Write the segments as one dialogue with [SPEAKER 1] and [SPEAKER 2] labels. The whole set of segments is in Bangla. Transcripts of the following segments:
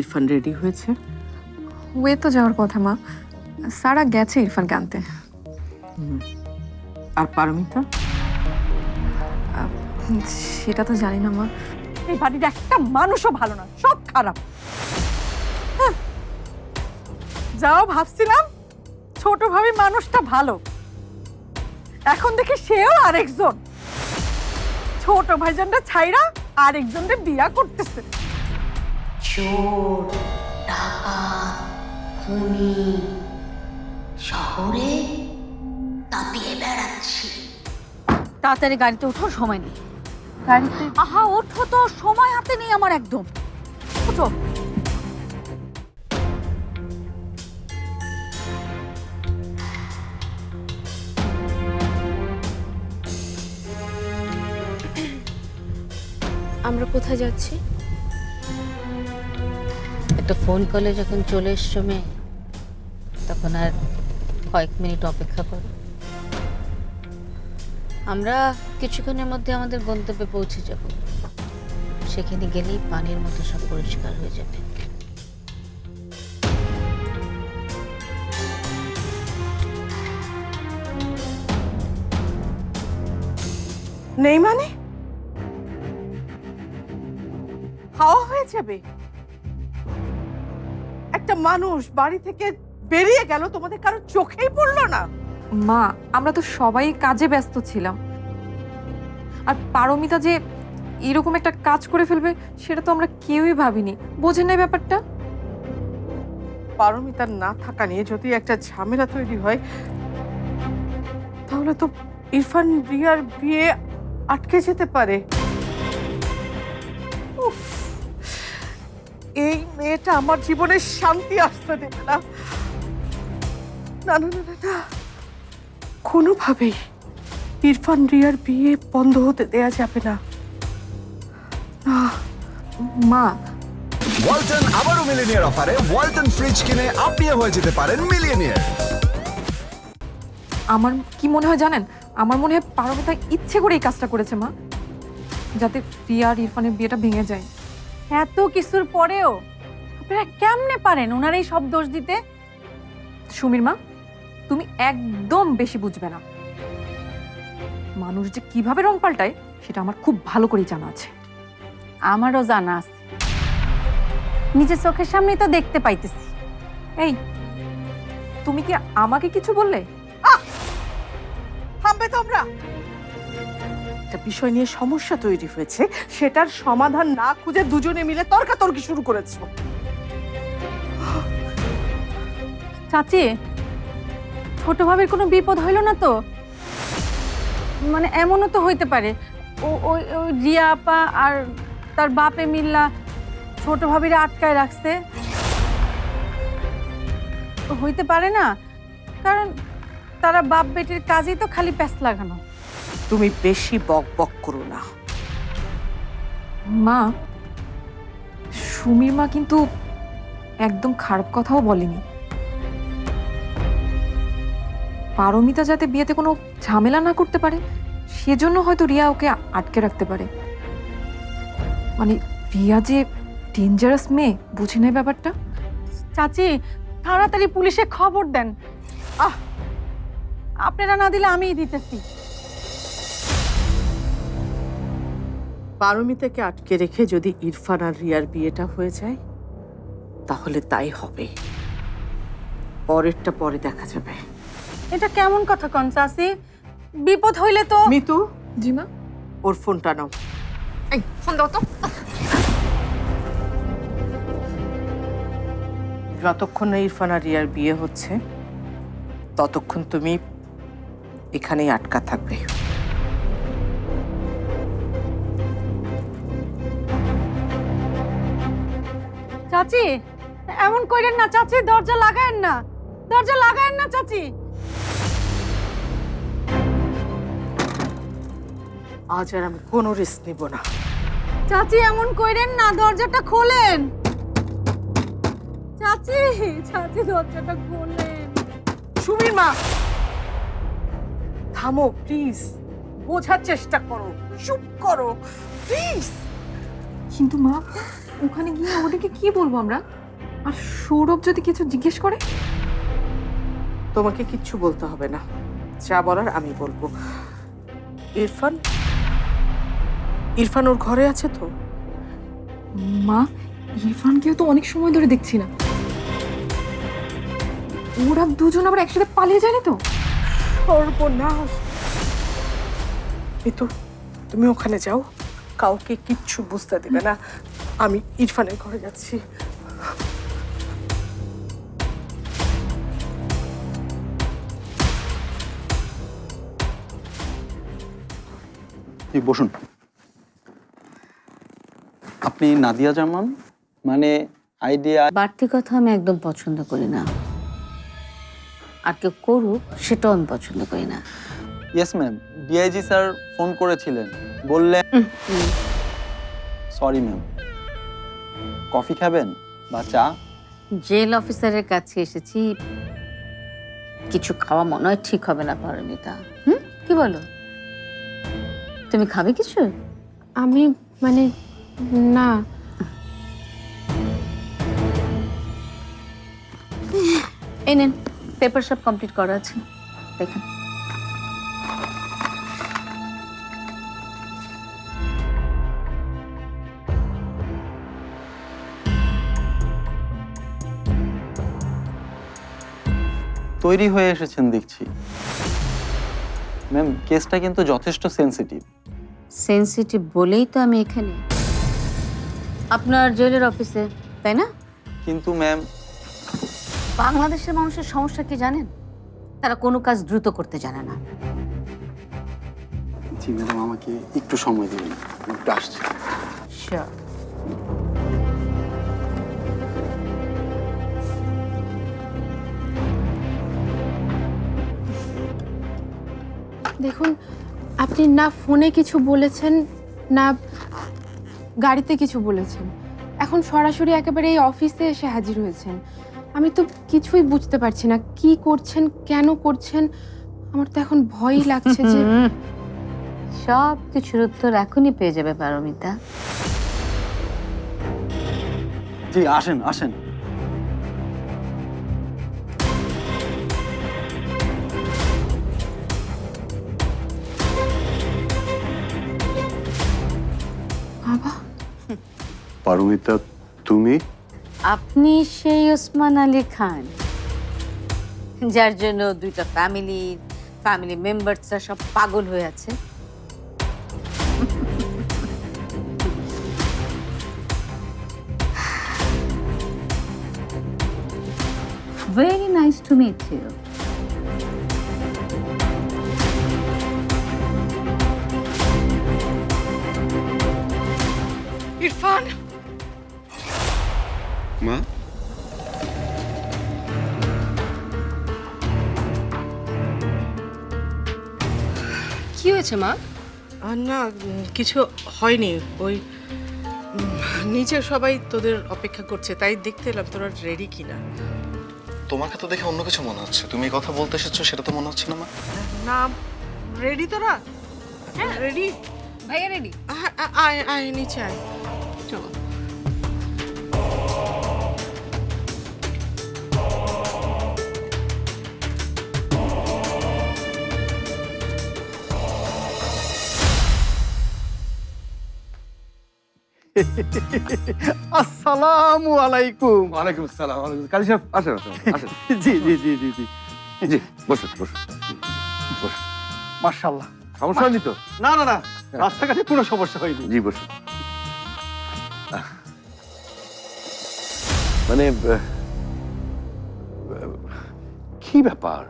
[SPEAKER 1] ইরফান রেডি হয়েছে।
[SPEAKER 2] ওয়ে তো যাওয়ার কথা মা। সারা গেছে ইরফানকে আনতে।
[SPEAKER 1] আর পারমিতা?
[SPEAKER 2] সেটা তো জানি না মা।
[SPEAKER 3] এই বাড়ির একটা মানুষও ভালো না সব খারাপ। হ্যাঁ। যাও ভাবছিলাম ছোট ভাবি মানুষটা ভালো। এখন দেখি সেও আরেকজন। ছোট ভাইজানটা ছাইরা আরেকজনকে বিয়া করতেছে।
[SPEAKER 4] চোর ডাকাত খুনি শহরে তাপিয়ে বেড়াচ্ছি।
[SPEAKER 5] তাড়াতাড়ি গাড়িতে ওঠো সময় নেই। গাড়িতে? আহা ওঠো তো সময় হাতে নেই আমার একদম। ওঠো।
[SPEAKER 6] আমরা কোথায় যাচ্ছি?
[SPEAKER 4] একটা ফোন কলে যখন চলে এসছো মেয়ে, তখন আর কয়েক মিনিট অপেক্ষা করো। আমরা কিছুক্ষণের মধ্যে আমাদের গন্তব্যে পৌঁছে যাব। সেখানে গেলেই পানির মতো সব পরিষ্কার হয়ে যাবে।
[SPEAKER 3] নেই মানে? হাওয়া হয়ে যাবে। একটা মানুষ বাড়ি থেকে বেরিয়ে গেল তোমাদের কারও চোখেই পড়ল না।
[SPEAKER 2] মা আমরা তো সবাই কাজে ব্যস্ত ছিলাম। আর পারমিতা যে এরকম একটা কাজ করে ফেলবে সেটা তো আমরা কেউই ভাবিনি। বোঝেন নাই ব্যাপারটা?
[SPEAKER 3] পারমিতার না থাকা নিয়ে যদি একটা ঝামেলা তৈরি হয় তাহলে তো ইরফান রিয়ার বিয়ে আটকে যেতে পারে। উফ, এই মেয়েটা আমার জীবনে শান্তি আসতে দেবে না। না না না, না কোনোভাবেই ইরফান রিয়ার বিয়ে বন্ধ হতে দেয়া যাবে না।
[SPEAKER 2] মা।
[SPEAKER 7] ওয়ালটন আবারও মিলিনিয়ার অফারে ওয়ালটন ফ্রিজ কিনে আপনিও হয়ে যেতে পারেন মিলিয়নিয়ার।
[SPEAKER 2] আমার কি মনে হয় জানেন? আমার মনে হয় পারমিতা ইচ্ছে করে এই কাজটা করেছে মা। যাতে প্রিয়া আর ইরফানের বিয়েটা ভেঙে যায়।
[SPEAKER 5] এত কিছুর পরেও আপনারা কেমনে পারেন ওনার এই সব দোষ দিতে?
[SPEAKER 2] সুমির মা তুমি একদম বেশি বুঝবে না। মানুষ যে কীভাবে রং পাল্টায় সেটা আমার খুব ভালো করেই জানা আছে।
[SPEAKER 5] আমারও জানা আছে। নিজের চোখের সামনেই তো দেখতে পাইতেছি।
[SPEAKER 2] এই তুমি কি আমাকে কিছু বললে?
[SPEAKER 3] থামবে তোমরা! একটা বিষয় নিয়ে সমস্যা তৈরি হয়েছে, সেটার সমাধান না খুঁজে দুজনে মিলে তর্কাতর্কি শুরু করেছ।
[SPEAKER 5] চাচি, ছোট ভাবের কোনো বিপদ হইল না তো? মানে এমনও তো হইতে পারে। ও ওই ওই রিয়া আপা আর তার বাপে মিল্লা ছোট ভাবিরা আটকায় রাখছে। হইতে পারে না, কারণ তারা বাপ বেটির কাজেই তো খালি প্যাস লাগানো।
[SPEAKER 3] তুমি বেশি বক বক করো না।
[SPEAKER 2] মা সুমির মা কিন্তু একদম খারাপ কথাও বলেনি। পারমিতা যাতে বিয়েতে কোনো ঝামেলা না করতে পারে সেজন্য হয়তো রিয়া ওকে আটকে রাখতে পারে। মানে রিয়া যে ডেঞ্জারাস মেয়ে বুঝি নেয় ব্যাপারটা?
[SPEAKER 5] চাচি তাড়াতাড়ি পুলিশে খবর দেন। আহ আপনারা না দিলে আমিই দিতেছি।
[SPEAKER 3] পারমিতাকে আটকে রেখে যদি ইরফান আর রিয়ার বিয়েটা হয়ে যায় তাহলে তাই হবে। পরেরটা পরে দেখা যাবে।
[SPEAKER 5] এটা কেমন কথা কন চাচি? বিপদ হইলে তো
[SPEAKER 3] মিতু?
[SPEAKER 2] জি মা।
[SPEAKER 3] ওর ফোনটা নাও।
[SPEAKER 2] এই ফোন দাও তো।
[SPEAKER 3] যতক্ষণ না ইরফান আর রিয়ার বিয়ে হচ্ছে ততক্ষণ তুমি এখানেই আটকা থাকবে।
[SPEAKER 5] চাচি? এমন কইরেন না চাচি দরজা লাগায়েন না। দরজা লাগায়েন না চাচি।
[SPEAKER 3] আজ আর আমি কোনো রিস্ক নিব না।
[SPEAKER 5] চাচি এমন কইরেন না দরজাটা খোলেন। চাচি চাচি দরজাটা খোলেন।
[SPEAKER 3] সুমির মা! থামো প্লিজ বোঝার চেষ্টা করো চুপ করো প্লিজ
[SPEAKER 2] কিন্তু মা ওখানে গিয়ে ওদেরকে কি বলব আমরা? আর সৌরভ যদি কিছু জিজ্ঞেস করে?
[SPEAKER 3] তোমাকে কিচ্ছু বলতে হবে না। যা বলার আমি বলব। ইরফান? ইরফান ওর ঘরে আছে তো?
[SPEAKER 2] মা ইরফানকেও তো অনেক সময় ধরে দেখছি না। ওরা দুজন আবার একসাথে পালিয়ে যায়নি তো?
[SPEAKER 3] সর্বনাশ। মিতু তুমি ওখানে যাও। কাউকে কিচ্ছু বুঝতে দেবে না। আমি ইরফানের ঘরে যাচ্ছি।
[SPEAKER 8] জি বসুন। আপনি নাদিয়া জামান? মানে আইডিয়া
[SPEAKER 4] বাড়তি কথা আমি একদম পছন্দ করি না। আর কেউ করুক সেটাও আমি পছন্দ করি না।
[SPEAKER 8] Yes ma'am DIG sir phone করেছিলেন। বললেন সরি ম্যাম কফি খাবেন বা চা?
[SPEAKER 4] জেল অফিসারের কাছে এসেছি। কিছু খাওয়া মনে হয় ঠিক হবে না পারমিতা। হুম? কি বলো? তুমি খাবে কিছু?
[SPEAKER 6] আমি মানে না।
[SPEAKER 4] এই নেন পেপার সব কমপ্লিট করা আছে। দেখেন।
[SPEAKER 8] তৈরি হয়ে এসেছেন দেখছি। ম্যাম কেসটা কিন্তু যথেষ্ট সেনসিটিভ
[SPEAKER 4] সেনসিটিভ বলেই তো আমি এখানে। আপনার জেলের অফিসে তাই না?
[SPEAKER 8] কিন্তু ম্যাম
[SPEAKER 4] বাংলাদেশের মানুষের সমস্যা কি জানেন? তারা কোনো কাজ দ্রুত করতে জানে না।
[SPEAKER 8] জি ম্যাডাম আমাকে একটু সময় দিবেন আমি একটু আসছি।
[SPEAKER 4] শিওর
[SPEAKER 6] দেখুন আপনি না ফোনে কিছু বলেছেন না গাড়িতে কিছু বলেছেন। এখন সরাসরি একেবারে এই অফিসে এসে হাজির হয়েছেন। আমি তো কিছুই বুঝতে পারছি না কি করছেন কেন করছেন? আমার তো এখন ভয়ই লাগছে যে
[SPEAKER 4] সব কিছুর উত্তর এখনই পেয়ে যাবে পারমিতা।
[SPEAKER 8] জি আসেন আসেন।
[SPEAKER 9] পারমিতা, তুমি
[SPEAKER 4] আপনি সেই ওসমান আলী খান, যার জন্য দুইটা ফ্যামিলি ফ্যামিলি মেম্বার্সরা সব পাগল হয়ে আছে Very nice to meet you.
[SPEAKER 5] হয়েছে মা?
[SPEAKER 3] আর না কিছু হয়নি। ওই নিচে সবাই তোদের অপেক্ষা করছে তাই দেখতে এলাম তোরা রেডি কিনা।
[SPEAKER 10] তোমাকে তো দেখে অন্য কিছু মনে হচ্ছে। তুমি এই কথা বলতে এসেছ সেটা তো মনে হচ্ছে না মা?
[SPEAKER 3] না রেডি তোরা? হ্যাঁ। রেডি
[SPEAKER 5] ভাইয়া রেডি
[SPEAKER 3] আয় আয় নিচে আয়।
[SPEAKER 5] চলো।
[SPEAKER 9] আসসালামু আলাইকুম।
[SPEAKER 11] ওয়ালাইকুম আসসালাম ওয়ালাইকুম সাহেব আসেন আসেন আসেন।
[SPEAKER 9] জি জি জি জি জি।
[SPEAKER 11] জি বসুন বসুন। বসুন।
[SPEAKER 9] মার্শাল্লাহ
[SPEAKER 11] সমস্যা হয়নি তো?
[SPEAKER 9] না না না। রাস্তাঘাটে কোনো সমস্যা হয়নি।
[SPEAKER 11] জি বসুন। মানে কি ব্যাপার?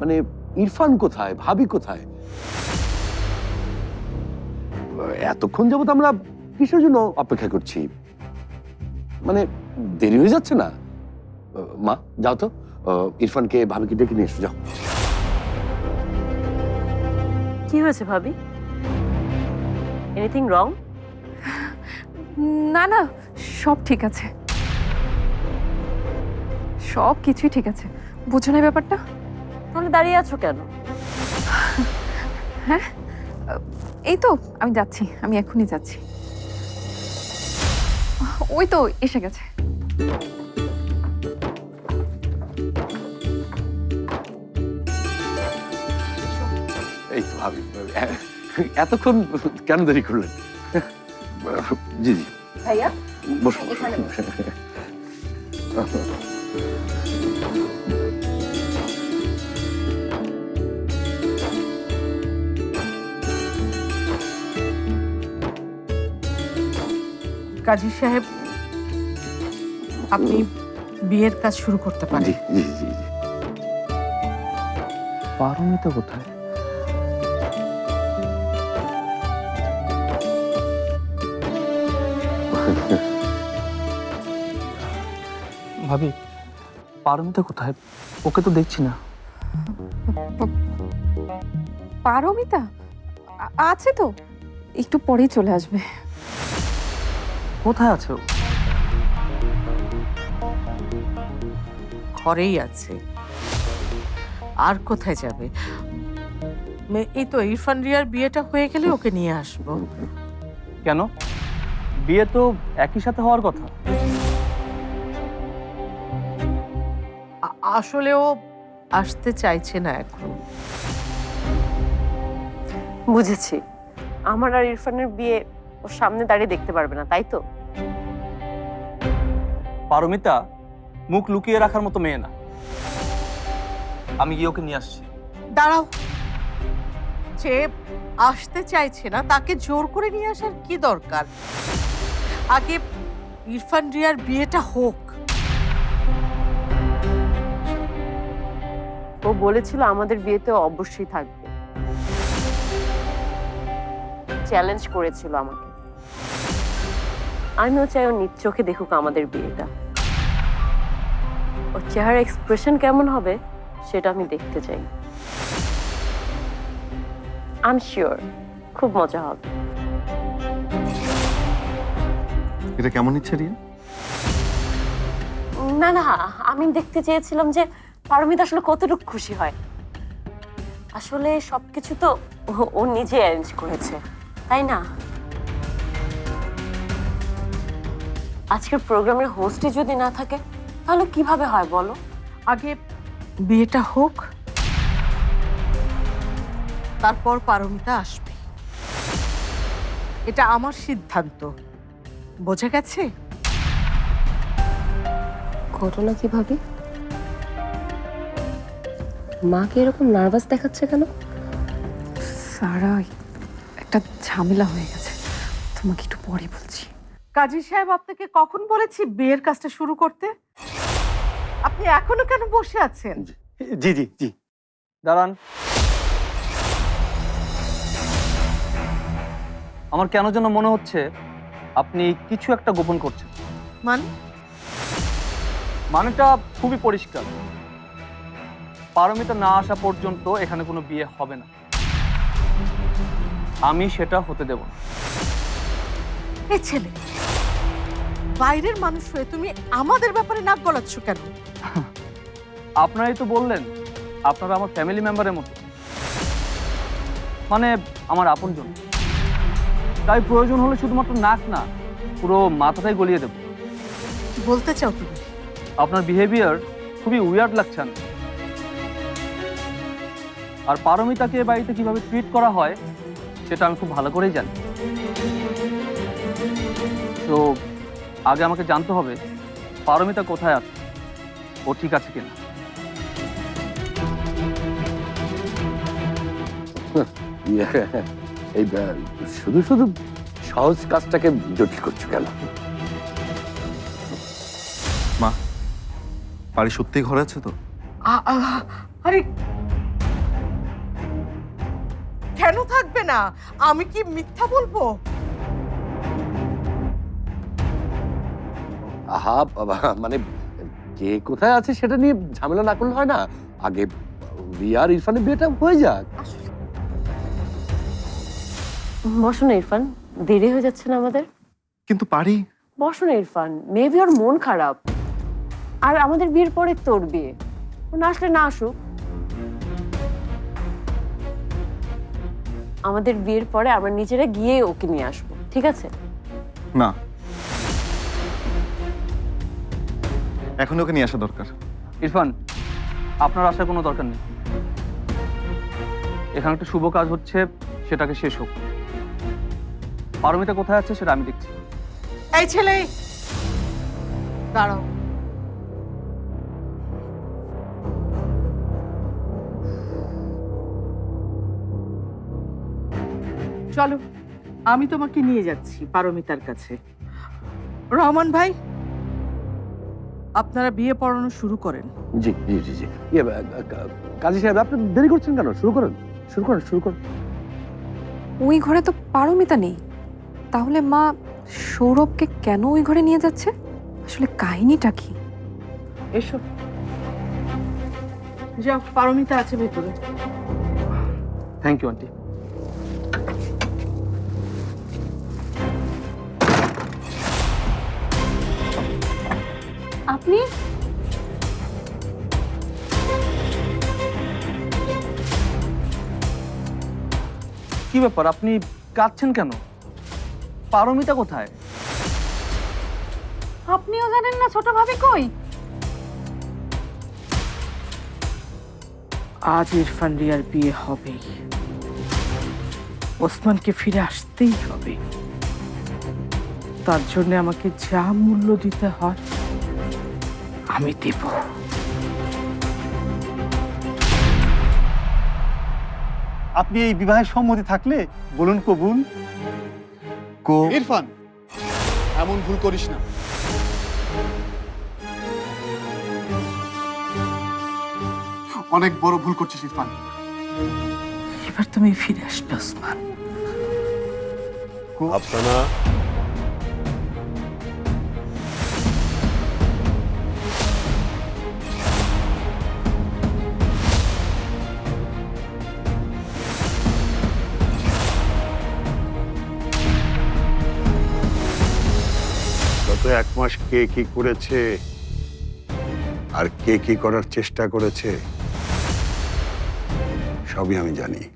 [SPEAKER 11] মানে ইরফান কোথায়? ভাবি কোথায়? এতক্ষণ যাবত আমরা কিসের জন্য অপেক্ষা করছি? মানে দেরি হয়ে যাচ্ছে না? মা যাও তো। ইরফানকে ভাবিকে ডেকে নিয়ে এসো যাও।
[SPEAKER 12] কি হয়েছে ভাবি? এনিথিং রং
[SPEAKER 2] না না সব ঠিক আছে। সব কিছুই ঠিক আছে। বুঝো না ব্যাপারটা?
[SPEAKER 12] তাহলে দাঁড়িয়ে আছো কেন? হ্যাঁ?
[SPEAKER 2] এই তো আমি যাচ্ছি আমি এখনই যাচ্ছি। ওই তো এসে গেছে।
[SPEAKER 11] এই তো ভাবি এতক্ষণ কেন দেরি করলেন? জি জি।
[SPEAKER 12] ভাইয়া
[SPEAKER 11] বসুন।
[SPEAKER 3] কাজী সাহেব আপনি বিয়ের কাজ শুরু করতে পারেন।
[SPEAKER 11] জি জি জি
[SPEAKER 13] পারমিতা কোথায়? ভাবি পারমিতা কোথায়? ওকে তো দেখছি না।
[SPEAKER 2] পারমিতা আছে তো। একটু পরেই চলে আসবে।
[SPEAKER 13] কোথায় আছে? ও?
[SPEAKER 3] ঘরেই আছে। আর কোথায় যাবে? এই তো ইরফান রিয়ার বিয়েটা হয়ে গেলে ওকে নিয়ে আসব।
[SPEAKER 13] কেন? বিয়ে তো একই সাথে হওয়ার কথা।
[SPEAKER 3] আ- আসলে ও আসতে চাইছে না এখন।
[SPEAKER 12] বুঝেছি। আমার আর ইরফানের বিয়ে ওর সামনে দাঁড়িয়ে দেখতে পারবে না তাই তো?
[SPEAKER 13] পারমিতা মুখ লুকিয়ে রাখার মতো মেয়ে না। আমি গিয়ে ওকে নিয়ে আসছি।
[SPEAKER 3] দাঁড়াও। যে আসতে চাইছে না তাকে জোর করে নিয়ে আসার কি দরকার? আগে ইরফান রিয়ার বিয়েটা হোক।
[SPEAKER 12] ও বলেছিল আমাদের বিয়েতে অবশ্যই থাকবে। চ্যালেঞ্জ করেছিল আমাকে। আমিও চাই ও নিজ চোখে দেখুক আমাদের বিয়েটা। ওর চেহারা এক্সপ্রেশন কেমন হবে সেটা আমি দেখতে চাই। আম শিওর খুব মজা হবে।
[SPEAKER 10] এটা কেমন ইচ্ছে রিয়া?
[SPEAKER 12] না না আমি দেখতে চেয়েছিলাম যে পারমিতা আসলে কতটুকু খুশি হয়। আসলে সবকিছু তো ও- ও নিজে অ্যারেঞ্জ করেছে তাই না? আজকের প্রোগ্রামের হোস্টে যদি না থাকে তাহলে কীভাবে হয় বলো?
[SPEAKER 3] আগে বিয়েটা হোক তারপর পারমিতা আসবে। এটা আমার সিদ্ধান্ত। বোঝা গেছে?
[SPEAKER 12] ঘটনা কীভাবে মাকে এরকম নার্ভাস দেখাচ্ছে কেন?
[SPEAKER 2] সারা একটা ঝামেলা হয়ে গেছে। তোমাকে একটু পরে বলছি।
[SPEAKER 3] কাজী সাহেব আপনাকে কখন বলেছি বিয়ের কাজটা শুরু করতে? আপনি এখনও কেন বসে আছেন?
[SPEAKER 13] জি জি জি দাঁড়ান। আমার কেন যেন মনে হচ্ছে আপনি কিছু একটা গোপন করছেন।
[SPEAKER 3] মানে?
[SPEAKER 13] মানেটা খুবই পরিষ্কার। পারমিতা না আসা পর্যন্ত এখানে কোনো বিয়ে হবে না। আমি সেটা হতে দেব না।
[SPEAKER 3] এই ছেলে। বাইরের মানুষ হয়ে তুমি আমাদের ব্যাপারে নাক গলাচ্ছ কেন?
[SPEAKER 13] আপনারাই তো বললেন আপনারা আমার ফ্যামিলি মেম্বারের মতো। মানে আমার আপনজন। তাই প্রয়োজন হলে শুধুমাত্র নাক না পুরো মাথাটাই গলিয়ে দেব।
[SPEAKER 3] বলতে চাও তুমি?
[SPEAKER 13] আপনার বিহেভিয়ার খুবই উইয়ার্ড লাগছে আর পারমিতাকে বাড়িতে কীভাবে ট্রিট করা হয় সেটা আমি খুব ভালো করেই জানি। তো আগে আমাকে জানতে হবে পারমিতা কোথায় আছে। ও ঠিক আছে কিনা।
[SPEAKER 11] ইয়ে, এই শুধু শুধু সহজ কাজটাকে জটিল করছ কেন?
[SPEAKER 10] মা বাড়ি সত্যি ঘরে আছে তো?
[SPEAKER 3] আরে কেন থাকবে না? আমি কি মিথ্যা বলব?
[SPEAKER 11] আহা বাবা মানে কে কোথায় আছে সেটা নিয়ে ঝামেলা না করলে হয় না। আগে রিয়া আর ইরফানের বিয়েটা হয়ে যাক।
[SPEAKER 12] বসো না ইরফান। দেরি হয়ে যাচ্ছে না আমাদের।
[SPEAKER 10] কিন্তু পারি।
[SPEAKER 12] বসো না ইরফান। মেবি ওর মন খারাপ। আর আমাদের বিয়ের পরে তোর বিয়ে। ও না আসলে না আসুক। আমাদের বিয়ের পরে আমরা নিজেরা গিয়ে ওকে নিয়ে আসব ঠিক আছে?
[SPEAKER 10] না। এখনই ওকে নিয়ে আসা দরকার।
[SPEAKER 13] ইরফান আপনার আসার কোনো দরকার নেই। এখানে একটা শুভ কাজ হচ্ছে সেটাকে শেষ হোক। পারমিতা কোথায় আছে সেটা আমি দেখছি।
[SPEAKER 3] এই ছেলে! দাঁড়াও। চলো আমি তোমাকে নিয়ে যাচ্ছি পারমিতার কাছে। রহমান ভাই আপনারা বিয়ে পড়ানো শুরু করেন।
[SPEAKER 11] জি জি জি জি। ইয়ে, আহ, কা- কাজী সাহেব আপনি দেরি করছেন কেন? শুরু করেন। শুরু করেন শুরু করেন।
[SPEAKER 2] ওই ঘরে তো পারমিতা নেই। তাহলে মা সৌরভকে কেন ওই ঘরে নিয়ে যাচ্ছে? আসলে কাহিনীটা কি?
[SPEAKER 3] এসো। যাও পারমিতা আছে ভেতরে।
[SPEAKER 13] থ্যাংক ইউ আন্টি
[SPEAKER 5] আপনি?
[SPEAKER 13] কি ব্যাপার? আপনি কাঁদছেন কেন? পারমিতা কোথায়?
[SPEAKER 5] আপনিও জানেন না ছোট ভাবি কই?
[SPEAKER 3] আজ ইরফান রিয়ার বিয়ে হবেই ওসমানকে ফিরে আসতেই হবে। তার জন্য আমাকে যা মূল্য দিতে হয় আমি দেব।
[SPEAKER 9] আপনি এই বিবাহের সম্মতি থাকলে বলুন কবুল।
[SPEAKER 10] কো
[SPEAKER 9] ইরফান এমন ভুল করিস না। অনেক বড় ভুল করছিস ইরফান।
[SPEAKER 3] এবার তুমি ফিরে আসবে ওসমান।
[SPEAKER 11] আফসানা।
[SPEAKER 14] এক মাস কে কি করেছে? আর কে কি করার চেষ্টা করেছে? সবই আমি জানি।